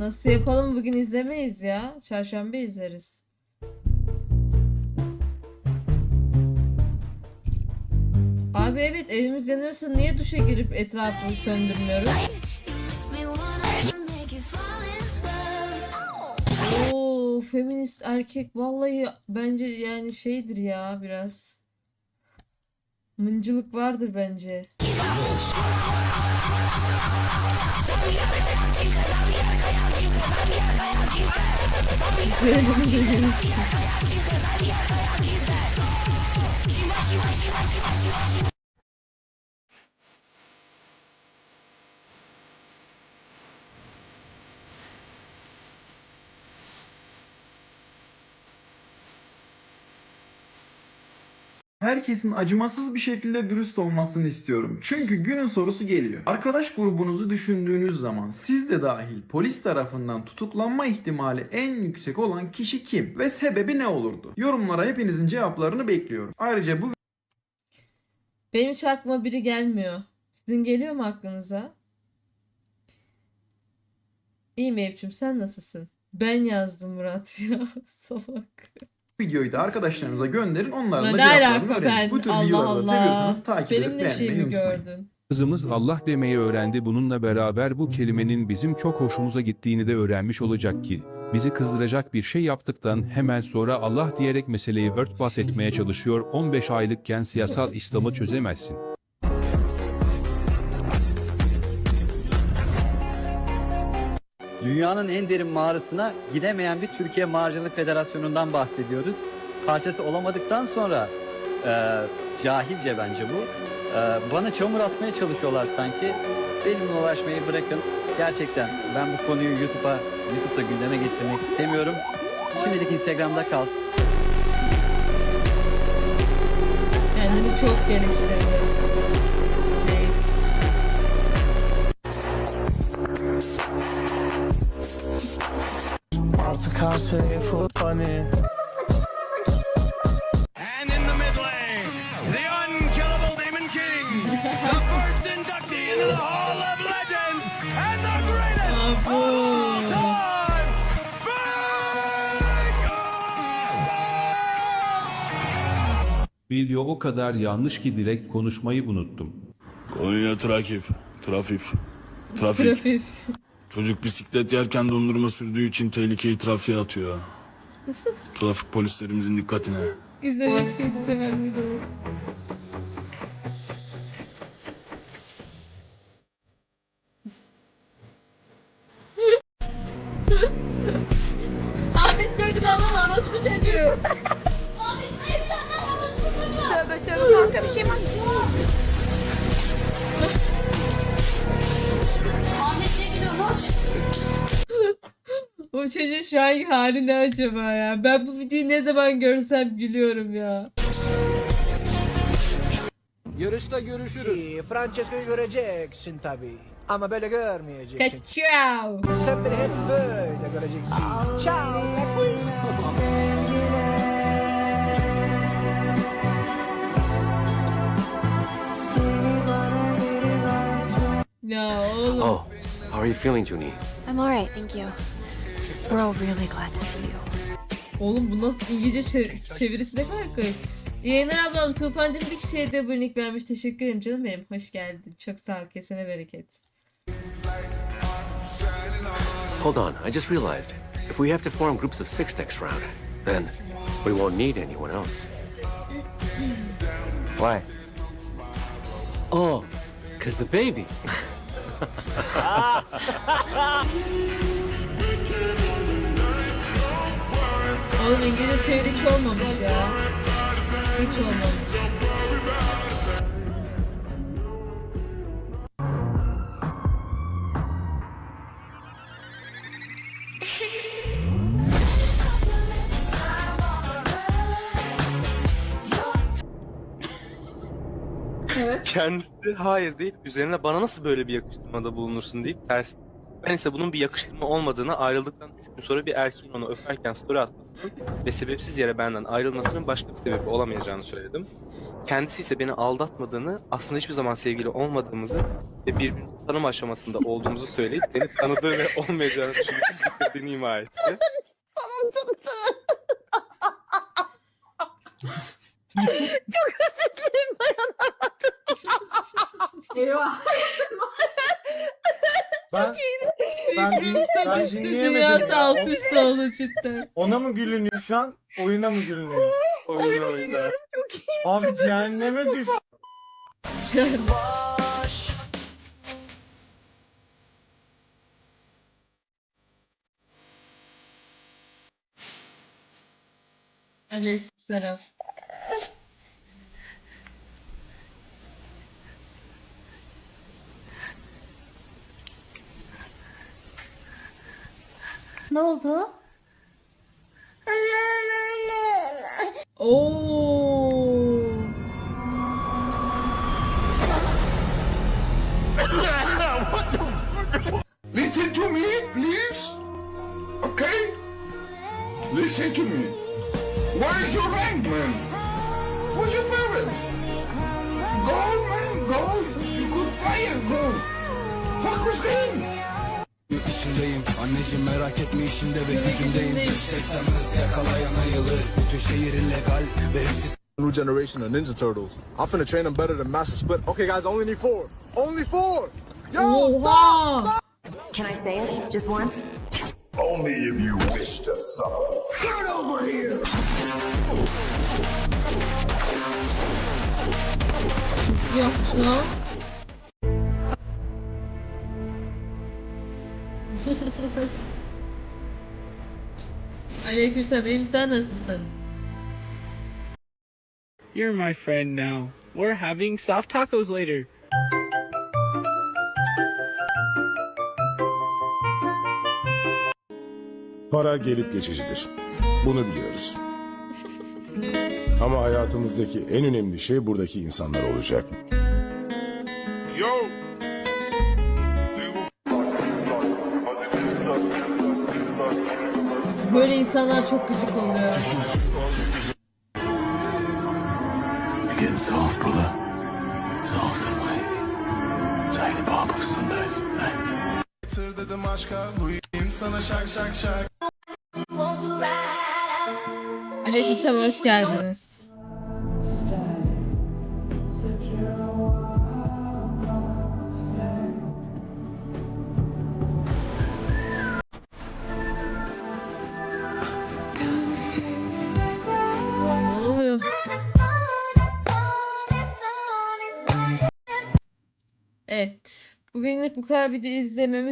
Nasıl yapalım bugün izlemeyiz ya. Çarşamba izleriz. Abi evet evimiz yanıyorsa niye duşa girip etrafı söndürmüyoruz? Oo feminist erkek vallahi bence yani şeydir ya biraz. Mıncılık vardır bence. Zombies. Herkesin acımasız bir şekilde dürüst olmasını istiyorum. Çünkü günün sorusu geliyor. Arkadaş grubunuzu düşündüğünüz zaman siz de dahil polis tarafından tutuklanma ihtimali en yüksek olan kişi kim ve sebebi ne olurdu? Yorumlara hepinizin cevaplarını bekliyorum. Ayrıca bu Benim hiç aklıma biri gelmiyor. Sizin geliyor mu aklınıza? İyiyim Eyüp'cüm sen nasılsın? Ben yazdım Murat ya salak. Videoyu da arkadaşlarınıza gönderin. Onların Lan da ne cevaplarını alaka öğrenin. ben? Bu tür Allah videoları da Allah. seviyorsanız takip edip Benim ne beğenmeyi unutmayın. gördün? Kızımız Allah demeyi öğrendi. Bununla beraber bu kelimenin bizim çok hoşumuza gittiğini de öğrenmiş olacak ki bizi kızdıracak bir şey yaptıktan hemen sonra Allah diyerek meseleyi örtbas etmeye çalışıyor. 15 aylıkken siyasal İslam'ı çözemezsin. Dünyanın en derin mağarasına gidemeyen bir Türkiye Mağaracılık Federasyonu'ndan bahsediyoruz. Parçası olamadıktan sonra e, cahilce bence bu. E, bana çamur atmaya çalışıyorlar sanki. Benimle ulaşmayı bırakın. Gerçekten ben bu konuyu YouTube'a YouTube'da gündeme getirmek istemiyorum. Şimdilik Instagram'da kalsın. Kendini çok geliştirdi. Video o kadar yanlış ki direkt konuşmayı unuttum. Konya Trakif. Trafif. Trafik. Trafif. Çocuk bisiklet yerken dondurma sürdüğü için tehlikeyi trafiğe atıyor. Trafik polislerimizin dikkatine. İzlemek çok değerli. Ahmet gördün ama orospu çocuğu. Kanka bir şey mi? Ahmet ne gülüyor boş. O çocuğun şu anki hali ne acaba ya? Ben bu videoyu ne zaman görsem gülüyorum ya. Yarışta görüşürüz. Francesco'yu göreceksin tabii. Ama böyle görmeyeceksin. Kaçıyor. Sen beni hep böyle göreceksin. Ciao. Ya oğlum. Oh, how are you feeling, Junie? I'm alright thank you. We're all really glad to see you. Oğlum bu nasıl İngilizce çe- çevirisi ne kadar kayıp. Yayınlar ablam Tufancım bir kişiye de abonelik vermiş. Teşekkür ederim canım benim. Hoş geldin. Çok sağ ol. Kesene bereket. Hold on, I just realized. If we have to form groups of six next round, then we won't need anyone else. Why? Oh, because the baby. Oğlum İngilizce çeviri hiç olmamış ya. Hiç olmamış. Kendisi hayır deyip üzerine bana nasıl böyle bir yakıştırmada bulunursun deyip ters Ben ise bunun bir yakıştırma olmadığını ayrıldıktan 3 gün sonra bir erkeğin onu öperken story atmasının ve sebepsiz yere benden ayrılmasının başka bir sebebi olamayacağını söyledim. Kendisi ise beni aldatmadığını, aslında hiçbir zaman sevgili olmadığımızı ve birbirimizi tanıma aşamasında olduğumuzu söyleyip beni tanıdığı ve olmayacağını düşünüp bitirdiğini ima etti. Çok Eyvah. Ben, Ben din- Gülümse ben düştü dünyası ya. alt üst oldu cidden. ona mı gülünüyor şu an? Oyuna mı gülünüyor? Oyuna oyuna. Abi cehenneme düş. Aleykümselam. Ne oldu? Oo. Listen to me, please. Okay? Listen to me. Where is your bank, man? Where's your parents? Go, man, go. You could fire, go. Fuck with them. İçindeyim anneciğim merak etme işimde ve gücümdeyim. 80 hız yakalayan ayılır Bütün şehir illegal ve hepsi New generation of Ninja Turtles. I'm finna train them better than Master Split. Okay, guys, I only need four. Only four. Oha. Can I say it just once? Only if you wish to suffer. Get over here. Yapmış lan. Aleykümselam. İyiyim sen nasılsın? You're my friend now. We're having soft tacos later. Para gelip geçicidir. Bunu biliyoruz. Ama hayatımızdaki en önemli şey buradaki insanlar olacak. Böyle insanlar çok gıcık oluyor. Get soft, brother. Soft and like. Say the Bob of Sundays. dedim aşka, duyayım sana şak şak şak. Aleykümselam hoş geldiniz. Evet. Bugünlük bu kadar video izlememiz